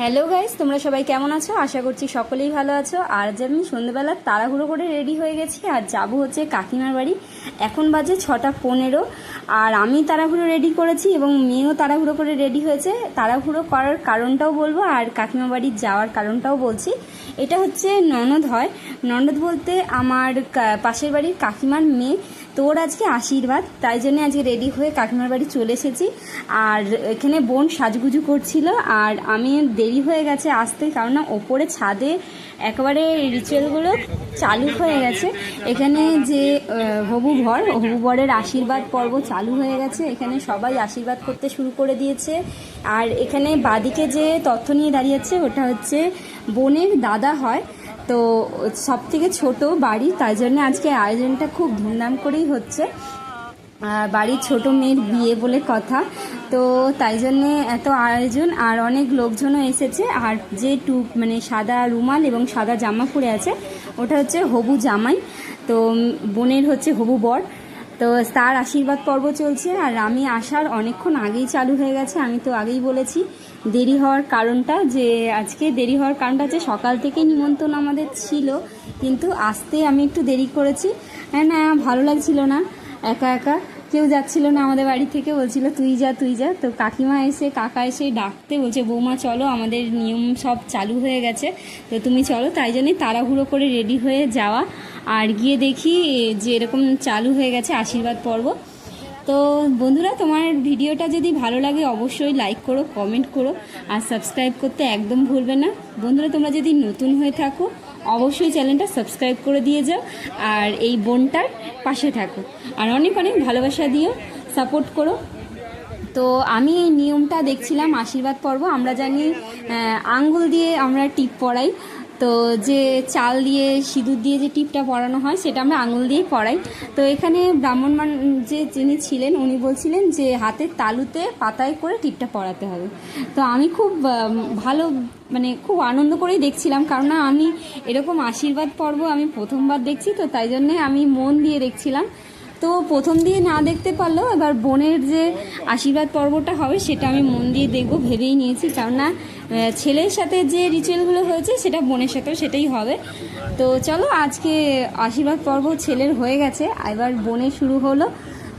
Hello guys তোমরা সবাই কেমন আছো? আশা করছি সকলেই ভালো আছো। আর আজ আমি সন্ধ্যেবেলা তাড়াহুড়ো করে রেডি হয়ে গেছি, আর যাব হচ্ছে কাকিমার বাড়ি। এখন বাজে ছটা পনেরো, আর আমি তাড়াহুড়ো রেডি করেছি এবং মেয়েও তাড়াহুড়ো করে রেডি হয়েছে। তাড়াহুড়ো করার কারণটাও বলব, আর কাকিমা বাড়ি যাওয়ার কারণটাও বলছি। এটা হচ্ছে ননদ হয়। ননদ বলতে আমার পাশের বাড়ির কাকিমার মেয়ে। তোর আজকে আশীর্বাদ, তাই জন্য আজকে রেডি হয়ে কাকিমার বাড়ি চলে এসেছি। আর এখানে বোন সাজগুজু করছিল, আর আমি দেরি হয়ে গেছে আসতে, কারণ না ওপরে ছাদে একেবারে রিচুয়ালগুলো চালু হয়ে গেছে। এখানে যে হবু ভর হবু বরের আশীর্বাদ পর্ব চালু হয়ে গেছে। এখানে সবাই আশীর্বাদ করতে শুরু করে দিয়েছে। আর এখানে বাদিকে যে তথ্য নিয়ে দাঁড়িয়েছে ওটা হচ্ছে বোনের দাদা হয়। তো সব থেকে ছোটো বাড়ি তাই জন্য আজকে আয়োজনটা খুব ধুমধাম করেই হচ্ছে। বাড়ির ছোট মেয়ের বিয়ে বলে কথা। তো তাই জন্যে এত আয়োজন, আর অনেক লোকজনও এসেছে। আর যে টু মানে সাদা রুমাল এবং সাদা জামা পরে আছে, ওটা হচ্ছে হবু জামাই। তো বোনের হচ্ছে হবু বর। তো তার আশীর্বাদ পর্ব চলছে আর আমি আসার অনেকক্ষণ আগেই চালু হয়ে গেছে, আমি তো আগেই বলেছি। দেরি হওয়ার কারণটা যে আজকে দেরি হওয়ার কারণটা হচ্ছে সকাল থেকে নিমন্ত্রণ আমাদের ছিল, কিন্তু আসতে আমি একটু দেরি করেছি। হ্যাঁ না, ভালো লাগছিল না, একা একা। কেউ যাচ্ছিল না আমাদের বাড়ি থেকে, বলছিল, তুই যা তুই যা। তো কাকিমা এসে, কাকা এসে ডাকতে বলছে, বৌমা, চলো, আমাদের নিয়ম সব চালু হয়ে গেছে। তো তুমি চলো, তাই জন্যই তাড়াহুড়ো করে রেডি হয়ে যাওয়া। আর গিয়ে দেখি যে এরকম চালু হয়ে গেছে আশীর্বাদ পর্ব। তো বন্ধুরা, তোমার ভিডিওটা যদি ভালো লাগে, অবশ্যই লাইক করো কমেন্ট করো, আর সাবস্ক্রাইব করতে একদম ভুলবে না। বন্ধুরা, তোমরা যদি নতুন হয়ে থাকো অবশ্যই চ্যানেলটা সাবস্ক্রাইব করে দিয়ে যাও আর এই বোনটার পাশে থাকো। আর অনেক অনেক ভালোবাসা দিও সাপোর্ট করো। তো আমি এই নিয়মটা দেখছিলাম, আশীর্বাদ পর্ব। আমরা জানি আঙ্গুল দিয়ে আমরা টিপ পরাই তো যে চাল দিয়ে সিঁদুর দিয়ে যে টিপটা পরানো হয়, সেটা আমরা আঙুল দিয়ে পরাই। তো এখানে ব্রাহ্মণ মান, যে যিনি ছিলেন, উনি বলছিলেন যে হাতের তালুতে পাতায় করে টিপটা পরাতে হবে। তো আমি খুব ভালো মানে খুব আনন্দ করেই দেখছিলাম, কারণ না আমি এরকম আশীর্বাদ পর্ব আমি প্রথমবার দেখছি, তো তাই জন্যে আমি মন দিয়ে দেখছিলাম। তো প্রথম দিয়ে না দেখতে পারলেও এবার বোনের যে আশীর্বাদ পর্বটা হবে সেটা আমি মন দিয়ে দেখব, ভেবেই নিয়েছি। কেননা ছেলের সাথে যে রিচুয়ালগুলো হয়েছে সেটা বোনের সাথেও সেটাই হবে। তো চলো, আজকে আশীর্বাদ পর্ব ছেলের হয়ে গেছে, এবার বোনের শুরু হলো।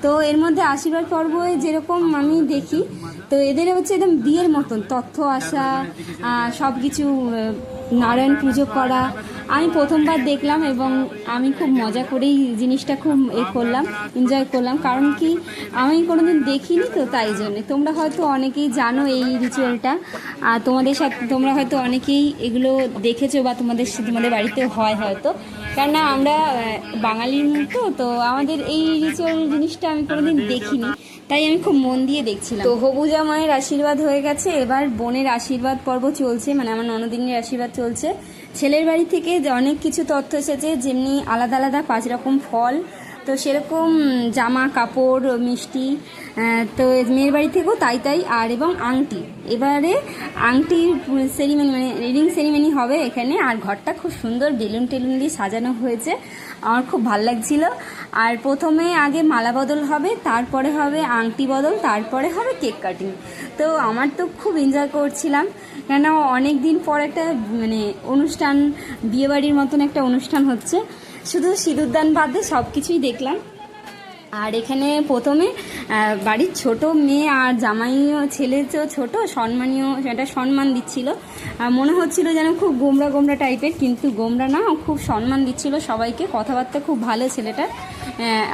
তো এর মধ্যে আশীর্বাদ পর্ব যেরকম আমি দেখি, তো এদের হচ্ছে একদম বিয়ের মতন, তথ্য আসা সব কিছু নারায়ণ পুজো করা। আমি প্রথমবার দেখলাম এবং আমি খুব মজা করেই জিনিসটা খুব এ করলাম এনজয় করলাম। কারণ কি, আমি কোনোদিন দেখিনি তো তাই জন্যে। তোমরা হয়তো অনেকেই জানো এই রিচুয়ালটা আর তোমাদের সাথে, তোমরা হয়তো অনেকেই এগুলো দেখেছ বা তোমাদের তোমাদের বাড়িতে হয় হয়তো। কেননা আমরা বাঙালির তো তো আমাদের এই রিচুয়াল জিনিসটা আমি কোনোদিন দেখিনি। তাই আমি খুব মন দিয়ে দেখছিলাম। তো হবু জামাইয়ের আশীর্বাদ হয়ে গেছে। এবার বোনের আশীর্বাদ পর্ব চলছে। মানে আমার ননদিনের আশীর্বাদ চলছে। ছেলের বাড়ি থেকে অনেক কিছু তথ্য এসেছে, যেমনি আলাদা আলাদা পাঁচ রকম ফল, তো সেরকম জামা, কাপড়, মিষ্টি তো মেয়ের বাড়ি থেকেও তাই তাই, আর এবং আংটি। এবারে আংটির সেরিমনি মানে রিডিং সেরিমনি হবে এখানে, আর ঘরটা খুব সুন্দর বেলুন টেলুন দিয়ে সাজানো হয়েছে। আমার খুব ভালো লাগছিল। আর প্রথমে আগে মালা বদল হবে, তারপরে হবে আংটি বদল, তারপরে হবে কেক কাটিং। তো আমার তো খুব এনজয় করছিলাম। কেন অনেক দিন পর একটা মানে অনুষ্ঠান, বিয়েবাড়ির মতন একটা অনুষ্ঠান হচ্ছে। শুধু সিঁদুরদান বাদে সব কিছুই দেখলাম। আর এখানে প্রথমে বাড়ির ছোট মেয়ে আর জামাইও ছেলে তো ছোট, সম্মানীয় একটা সম্মান দিচ্ছিল। মনে হচ্ছিল যেন খুব গোমরা গোমরা টাইপের, কিন্তু গোমরা না, খুব সম্মান দিচ্ছিল সবাইকে। কথাবার্তা খুব ভালো ছেলেটা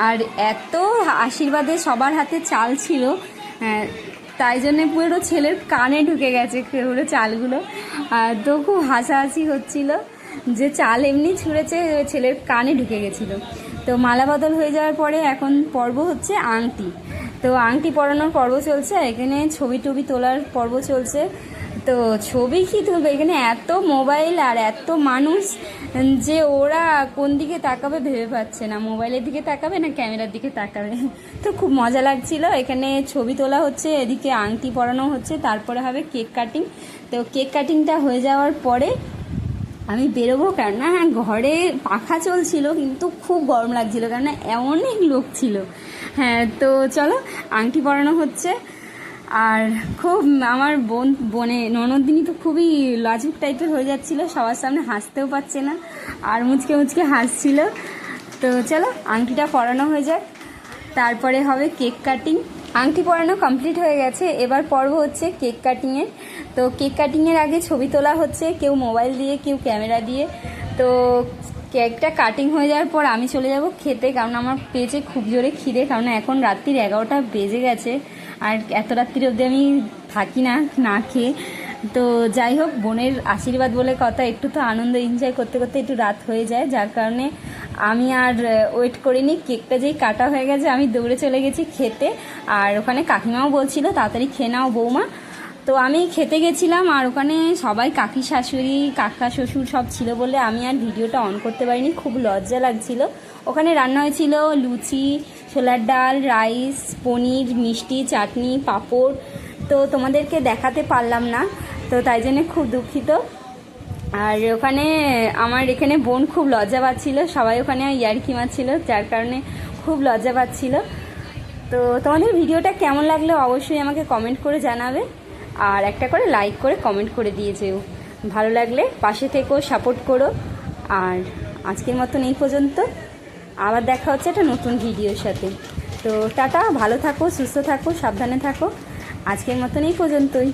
আর এত আশীর্বাদে সবার হাতে চাল ছিল। তাই জন্যে পুরো ছেলের কানে ঢুকে গেছে পুরো চালগুলো। আর তো খুব হাসাহাসি হচ্ছিল যে চাল এমনি ছুঁড়েছে, ছেলের কানে ঢুকে গেছিল। তো মালা বদল হয়ে যাওয়ার পরে এখন পর্ব হচ্ছে আংটি। তো আংটি পরানোর পর্ব চলছে, এখানে ছবি টবি তোলার পর্ব চলছে। তো ছবি কি তুলবে? এখানে এত মোবাইল আর এত মানুষ যে ওরা কোন দিকে তাকাবে ভেবে পাচ্ছে না। মোবাইলের দিকে তাকাবে না ক্যামেরার দিকে তাকাবে? তো খুব মজা লাগছিল। এখানে ছবি তোলা হচ্ছে, এদিকে আংটি পরানো হচ্ছে, তারপরে হবে কেক কাটিং। তো কেক কাটিংটা হয়ে যাওয়ার পরে আমি বেরোবো কেন না হ্যাঁ ঘরে পাখা চলছিল, কিন্তু খুব গরম লাগছিল কেন অনেক লোক ছিল। হ্যাঁ তো চলো, আংটি পরানো হচ্ছে। আর খুব আমার বোন, বোনে, ননদিনী তো খুবই লাজুক টাইপের হয়ে যাচ্ছিল, সবার সামনে হাসতেও পারছে না, আর মুচকে মুচকে হাসছিল। তো চলো, আংটিটা পরানো হয়ে যাক। তারপরে হবে কেক কাটিং। আংটি পরানো কমপ্লিট হয়ে গেছে। এবার পর্ব হচ্ছে কেক কাটিংয়ের তো কেক কাটিংয়ের আগে ছবি তোলা হচ্ছে, কেউ মোবাইল দিয়ে, কেউ ক্যামেরা দিয়ে। তো কেকটা কাটিং হয়ে যাওয়ার পর আমি চলে যাব খেতে, কারণ আমার পেটে খুব জোরে খিদে, কারণ এখন রাত্রির এগারোটা বেজে গেছে। আর এত রাত্রির অবধি আমি থাকি না না খেয়ে। তো যাই হোক, বোনের আশীর্বাদ বলে কথা, একটু তো আনন্দ এনজয় করতে করতে একটু রাত হয়ে যায়, যার কারণে আমি আর ওয়েট করিনি, কেকটা যেই কাটা হয়ে গেছে, আমি দৌড়ে চলে গেছি খেতে। আর ওখানে কাকিমাও বলছিল, তাড়াতাড়ি খেয়ে নাও বৌমা। তো আমি খেতে গেছিলাম, আর ওখানে সবাই কাকি শাশুড়ি, কাকা শ্বশুর সব ছিল বলে আমি আর ভিডিওটা অন করতে পারিনি, খুব লজ্জা লাগছিল। ওখানে রান্না হয়েছিল লুচি, ছোলার ডাল, রাইস পনির, মিষ্টি, চাটনি, পাঁপড় তো তোমাদেরকে দেখাতে পারলাম না। তো তাই জন্য খুব দুঃখিত। আর ওখানে আমার এখানে বোন খুব লজ্জা পাচ্ছিল, সবাই ওখানে ইয়ার্কি মারছিল, যার কারণে খুব লজ্জা পাচ্ছিল। তো তোমাদের ভিডিওটা কেমন লাগল অবশ্যই আমাকে কমেন্ট করে জানাবে। আর একটা করে লাইক করে কমেন্ট করে দিয়ে যেও। ভালো লাগলে পাশে থেকেও সাপোর্ট করো। আর আজকের মতন এই পর্যন্ত। আবার দেখা হচ্ছে একটা নতুন ভিডিওর সাথে। তো টাটা ভালো থাকো সুস্থ থাকো সাবধানে থাকো। আজকের মতন এই পর্যন্তই।